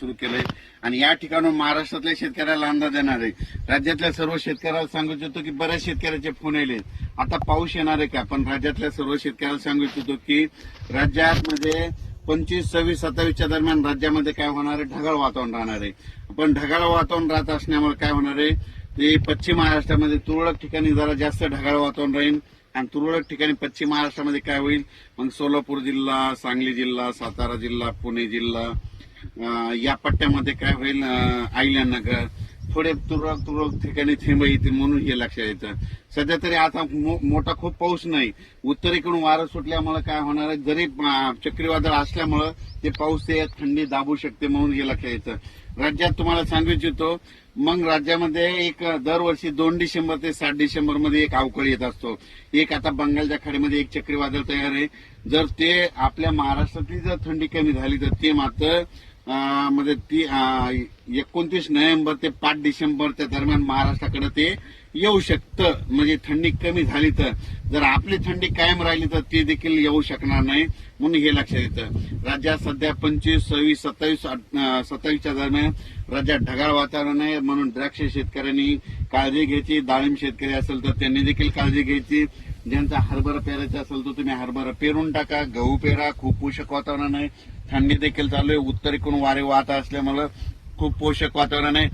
सुरू केलंय. आणि या ठिकाणून महाराष्ट्रातल्या शेतकऱ्याला अंदाज येणार आहे. राज्यातल्या सर्व शेतकऱ्याला सांगू इच्छितो की बऱ्याच शेतकऱ्याचे फोन येले आता पाऊस येणार आहे का? पण राज्यातल्या सर्व शेतकऱ्याला सांगू इच्छितो की राज्यामध्ये पंचवीस सव्वीस सत्तावीसच्या दरम्यान राज्यामध्ये काय होणार आहे? ढगाळ वातावरण राहणार आहे. पण ढगाळ वातावरण राहत असल्यामुळे काय होणार आहे? ते पश्चिम महाराष्ट्रामध्ये तुरळक ठिकाणी जरा जास्त ढगाळ वातावरण राहील. आणि तुरळक ठिकाणी पश्चिम महाराष्ट्रामध्ये काय होईल? मग सोलापूर जिल्हा सांगली जिल्हा सातारा जिल्हा पुणे जिल्हा या पट्ट्यामध्ये काय होईल? आईल्यानगर अहिल्यानगर थोडे तुरळक तुरळक ठिकाणी थेंब येतील म्हणून हे लक्षात येतं. सध्या तरी आता मो- मोठा खूप पाऊस नाही. उत्तरेकडून वारं सुटल्यामुळे काय होणार आहे? जरी चक्रीवादळ असल्यामुळं ते पाऊस ते थंडी दाबू शकते म्हणून हे लक्षात येतं. राज्यात तुम्हाला सांगू इच्छितो मग राज्यामध्ये एक दरवर्षी दोन डिसेंबर ते सात डिसेंबरमध्ये एक अवकाळी येत असतो. एक आता बंगालच्या खाडीमध्ये एक चक्रीवादळ तयार आहे. जर ते आपल्या महाराष्ट्रातली जर थंडी कमी झाली तर ते मात्र म्हणजे ती एकोणतीस नोव्हेंबर ते पाच डिसेंबरच्या दरम्यान महाराष्ट्राकडे ते येऊ शकतं. म्हणजे थंडी कमी झाली तर. जर आपली थंडी कायम राहिली तर ती देखील येऊ शकणार नाही म्हणून हे लक्षात येतं. राज्यात सध्या पंचवीस सव्वीस सत्तावीस सत्तावीसच्या दरम्यान राज्यात ढगाळ वातावरण आहे म्हणून द्राक्ष शेतकऱ्यांनी काळजी घ्यायची. डाळिंब शेतकरी असेल तर त्यांनी देखील काळजी घ्यायची. ज्यांचा हरभरा पेरायचा असेल तर तुम्ही हरभरा पेरून टाका गहू पेरा खूप पोषक वातावरण आहे. थंडी देखील चालू आहे. उत्तरेकडून वारे वाहत असल्यामुळे खूप पोषक वातावरण आहे.